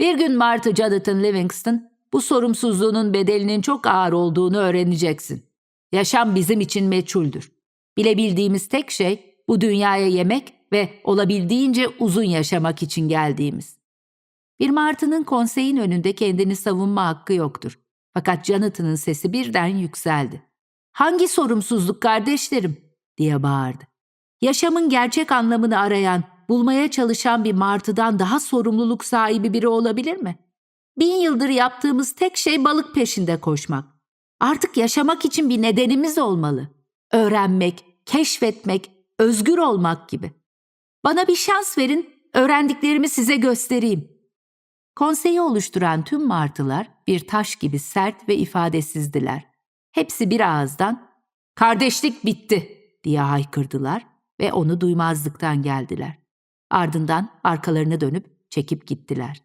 Bir gün Martı Jonathan Livingston bu sorumsuzluğunun bedelinin çok ağır olduğunu öğreneceksin. Yaşam bizim için meçhuldür. Bilebildiğimiz tek şey bu dünyaya yemek ve olabildiğince uzun yaşamak için geldiğimiz. Bir martının konseyin önünde kendini savunma hakkı yoktur. Fakat Jonathan'ın sesi birden yükseldi. Hangi sorumsuzluk kardeşlerim? diye bağırdı. Yaşamın gerçek anlamını arayan, bulmaya çalışan bir martıdan daha sorumluluk sahibi biri olabilir mi? Bin yıldır yaptığımız tek şey balık peşinde koşmak. Artık yaşamak için bir nedenimiz olmalı. Öğrenmek, keşfetmek, özgür olmak gibi. Bana bir şans verin, öğrendiklerimi size göstereyim. Konseyi oluşturan tüm martılar bir taş gibi sert ve ifadesizdiler. Hepsi bir ağızdan "Kardeşlik bitti." diye haykırdılar ve onu duymazlıktan geldiler. Ardından arkalarını dönüp çekip gittiler.